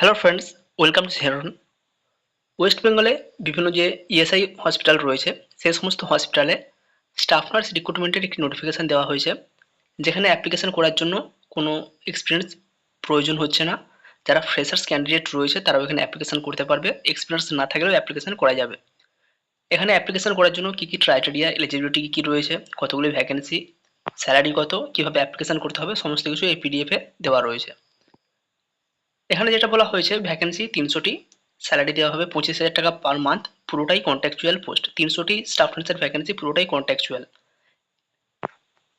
Hello friends welcome to হেরন west বেঙ্গলে বিভিন্ন যে ইএসআই হসপিটাল রয়েছে, সেই সমস্ত হসপিটালে স্টাফ নার্স রিক্রুটমেন্টের একটি নোটিফিকেশান দেওয়া হয়েছে, যেখানে অ্যাপ্লিকেশন করার জন্য কোনো এক্সপিরিয়েন্স প্রয়োজন হচ্ছে না। যারা ফ্রেশার্স ক্যান্ডিডেট রয়েছে, তারাও এখানে অ্যাপ্লিকেশন করতে পারবে। এক্সপিরিয়েন্স না থাকলেও অ্যাপ্লিকেশন করা যাবে। এখানে অ্যাপ্লিকেশন করার জন্য কী কী ক্রাইটেরিয়া এলিজিবিলিটি কী কী রয়েছে, কতগুলি ভ্যাকেন্সি স্যালারি কত, কীভাবে অ্যাপ্লিকেশন করতে হবে, সমস্ত কিছু এই পিডিএফে দেওয়া রয়েছে। এখানে যেটা বলা হয়েছে ভ্যাকেন্সি তিনশোটি স্যালারি দেওয়া হবে পঁচিশ হাজার টাকা পার মান্থ পুরোটাই কন্ট্যাকচুয়াল পোস্ট তিনশোটি স্টাফ নার্সের ভ্যাকেন্সি পুরোটাই কন্ট্যাকচুয়াল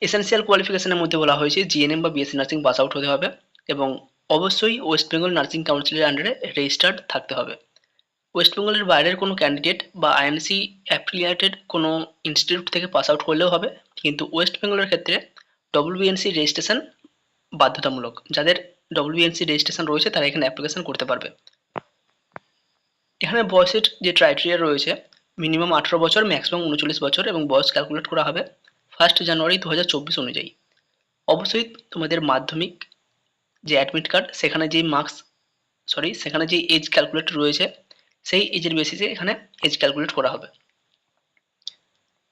এসেন্সিয়াল কোয়ালিফিকেশনের মধ্যে বলা হয়েছে জিএনএম বা বিএসসি নার্সিং পাস আউট হতে হবে এবং অবশ্যই ওয়েস্ট বেঙ্গল নার্সিং কাউন্সিলের আন্ডারে রেজিস্টার্ড থাকতে হবে। ওয়েস্ট বেঙ্গলের বাইরের কোনো ক্যান্ডিডেট বা আইএনসি অ্যাফিলিয়েটেড কোনো ইনস্টিটিউট থেকে পাস আউট করলেও হবে, কিন্তু ওয়েস্ট বেঙ্গলের ক্ষেত্রে ডব্লিউবিএনসি রেজিস্ট্রেশন বাধ্যতামূলক। যাদের ডব্লিউবিএনসি রেজিস্ট্রেশন রয়েছে, তারা এখানে অ্যাপ্লিকেশন করতে পারবে। এখানে বয়সের যে ক্রাইটেরিয়া রয়েছে মিনিমাম আঠেরো বছর ম্যাক্সিমাম উনচল্লিশ বছর এবং বয়স ক্যালকুলেট করা হবে ফার্স্ট জানুয়ারি দু চব্বিশ অনুযায়ী। অবশ্যই তোমাদের মাধ্যমিক যে অ্যাডমিট কার্ড সেখানে যে মার্কস সরি সেখানে যে এজ ক্যালকুলেট রয়েছে, সেই এজের বেসিসে এখানে এজ ক্যালকুলেট করা হবে।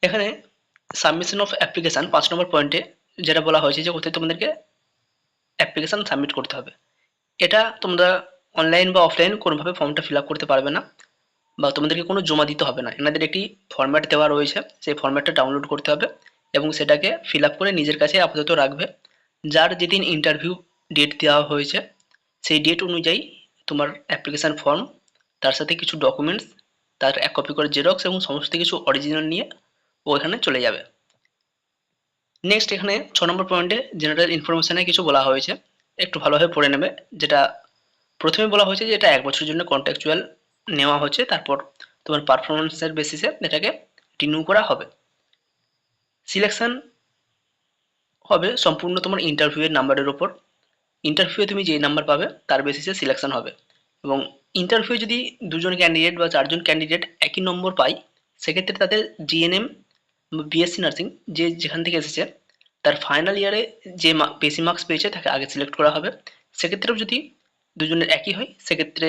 এখানে সাবমিশন অফ অ্যাপ্লিকেশান পাঁচ নম্বর পয়েন্টে যেটা বলা হয়েছে যে কোথায় তোমাদেরকে অ্যাপ্লিকেশান সাবমিট করতে হবে। এটা তোমরা অনলাইন বা অফলাইন কোনোভাবে ফর্মটা ফিল আপ করতে পারবে না বা তোমাদেরকে কোনো জমা দিতে হবে না। এনাদের একটি ফর্ম্যাট দেওয়া রয়েছে, সেই ফর্ম্যাটটা ডাউনলোড করতে হবে এবং সেটাকে ফিল আপ করে নিজের কাছে আপাতত রাখবে। যার যেদিন ইন্টারভিউ ডেট দেওয়া হয়েছে, সেই ডেট অনুযায়ী তোমার অ্যাপ্লিকেশান ফর্ম তার সাথে কিছু ডকুমেন্টস তার এক কপি করে জেরক্স এবং সমস্ত কিছু অরিজিনাল নিয়ে ও এখানে চলে যাবে। নেক্সট এখানে ছ নম্বর পয়েন্টে জেনারেল ইনফরমেশানে কিছু বলা হয়েছে। একটু ভালোভাবে পড়ে নেবে। যেটা প্রথমে বলা হয়েছে যে এটা এক বছরের জন্য কন্ট্রাকচুয়াল নেওয়া হচ্ছে। তারপর তোমার পারফরমেন্সের বেসিসে এটাকে রিনিউ করা হবে। সিলেকশান হবে সম্পূর্ণ তোমার ইন্টারভিউয়ের নাম্বারের ওপর ইন্টারভিউয়ে তুমি যে নাম্বার পাবে, তার বেসিসে সিলেকশন হবে। এবং ইন্টারভিউ যদি দুজন ক্যান্ডিডেট বা চারজন ক্যান্ডিডেট একই নম্বর পাই সেক্ষেত্রে তাদের জিএনএম বিএসসি নার্সিং যে যেখান থেকে এসেছে, তার ফাইনাল ইয়ারে যে বেশি মার্কস পেয়েছে, তাকে আগে সিলেক্ট করা হবে। সেক্ষেত্রেও যদি দুজনের একই হয়, সেক্ষেত্রে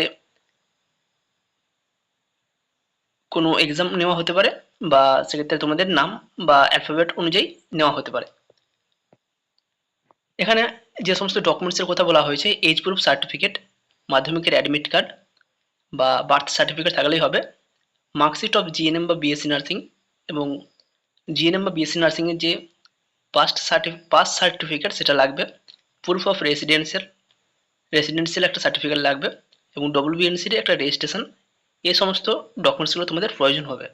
কোনো এক্সাম নেওয়া হতে পারে বা সেক্ষেত্রে তোমাদের নাম বা অ্যালফাবেট অনুযায়ী নেওয়া হতে পারে। এখানে যে সমস্ত ডকুমেন্টসের কথা বলা হয়েছে এইচ প্রুফ সার্টিফিকেট মাধ্যমিকের অ্যাডমিট কার্ড বা বার্থ সার্টিফিকেট থাকলেই হবে মার্কশিট অফ জিএনএম বা বিএসসি নার্সিং এবং জিএনএম বা বিএসসি নার্সিংয়ের যে পাস্ট সার্টিফি পাস সার্টিফিকেট সেটা লাগবে প্রুফ অফ রেসিডেন্সিয়াল রেসিডেন্সিয়াল একটা সার্টিফিকেট লাগবে এবং ডব্লিউবিএনসির একটা রেজিস্ট্রেশন এই সমস্ত ডকুমেন্টসগুলো তোমাদের প্রয়োজন হবে।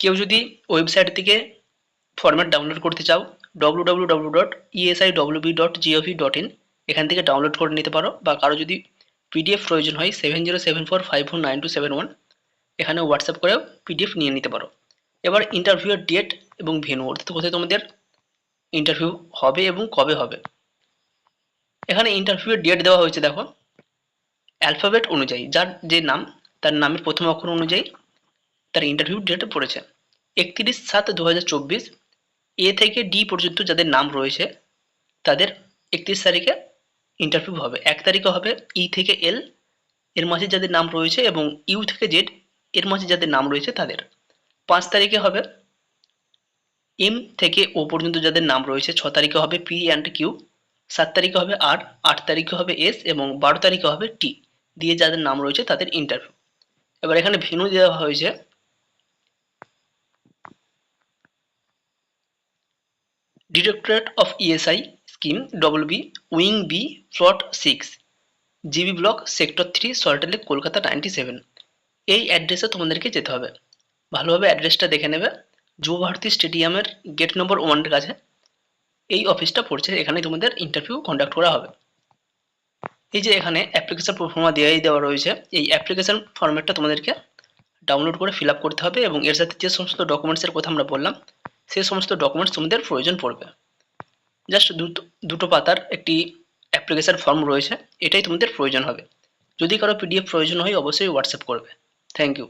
কেউ যদি ওয়েবসাইট থেকে ফরম্যাট ডাউনলোড করতে চাও W W W dot ESI WB dot GOV dot in এখান থেকে ডাউনলোড করে নিতে পারো বা কারও যদি পিডিএফ প্রয়োজন হয় seven zero seven four five four nine two seven one এখানে হোয়াটসঅ্যাপ করেও পিডিএফ নিয়ে নিতে পারো। এবার ইন্টারভিউয়ের ডেট এবং ভেনু অর্থাৎ কোথায় তোমাদের ইন্টারভিউ হবে এবং কবে হবে। এখানে ইন্টারভিউয়ের ডেট দেওয়া হয়েছে, দেখো। অ্যালফাবেট অনুযায়ী, যার যে নাম, তার নামের প্রথম অক্ষর অনুযায়ী তার ইন্টারভিউ ডেট পড়েছে। একত্রিশ সাত দু এ থেকে ডি পর্যন্ত যাদের নাম রয়েছে, তাদের একত্রিশ তারিখে ইন্টারভিউ হবে। এক তারিখে হবে ই থেকে এল এর মাঝে যাদের নাম রয়েছে এবং ইউ থেকে জেড এর মাঝে যাদের নাম রয়েছে তাদের। পাঁচ তারিখে হবে এম থেকে ও পর্যন্ত যাদের নাম রয়েছে, ছ তারিখে হবে পি অ্যান্ড কিউ সাত তারিখে হবে আর আট তারিখে হবে এস এবং বারো তারিখে হবে টি দিয়ে যাদের নাম রয়েছে তাদের ইন্টারভিউ এবার এখানে ভেনু দেওয়া হয়েছে। Directorate of ESI scheme double B wing B plot six. GB block, sector three Salt Lake Kolkata ninety seven. এই অ্যাড্রেসে তোমাদেরকে যেতে হবে। ভালোভাবে অ্যাড্রেসটা দেখে নেবে। যুব ভারতী স্টেডিয়ামের গেট নম্বর ওয়ানের কাছে। এই অফিসটা পড়ছে, এখানে তোমাদের ইন্টারভিউ কন্ডাক্ট করা হবে। এই যে এখানে অ্যাপ্লিকেশন প্রফর্মা দেওয়াই দেওয়া রয়েছে, এই অ্যাপ্লিকেশন ফর্মেটটা তোমাদেরকে ডাউনলোড করে ফিল আপ করতে হবে এবং এর সাথে যে সমস্ত ডকুমেন্টসের কথা আমরা বললাম সেই সমস্ত ডকুমেন্টস তোমাদের প্রয়োজন পড়বে। জাস্ট দুটো পাতার একটি অ্যাপ্লিকেশান ফর্ম রয়েছে, এটাই তোমাদের প্রয়োজন হবে। যদি কারও পিডিএফ প্রয়োজন হয়, অবশ্যই হোয়াটসঅ্যাপ করবে। Thank you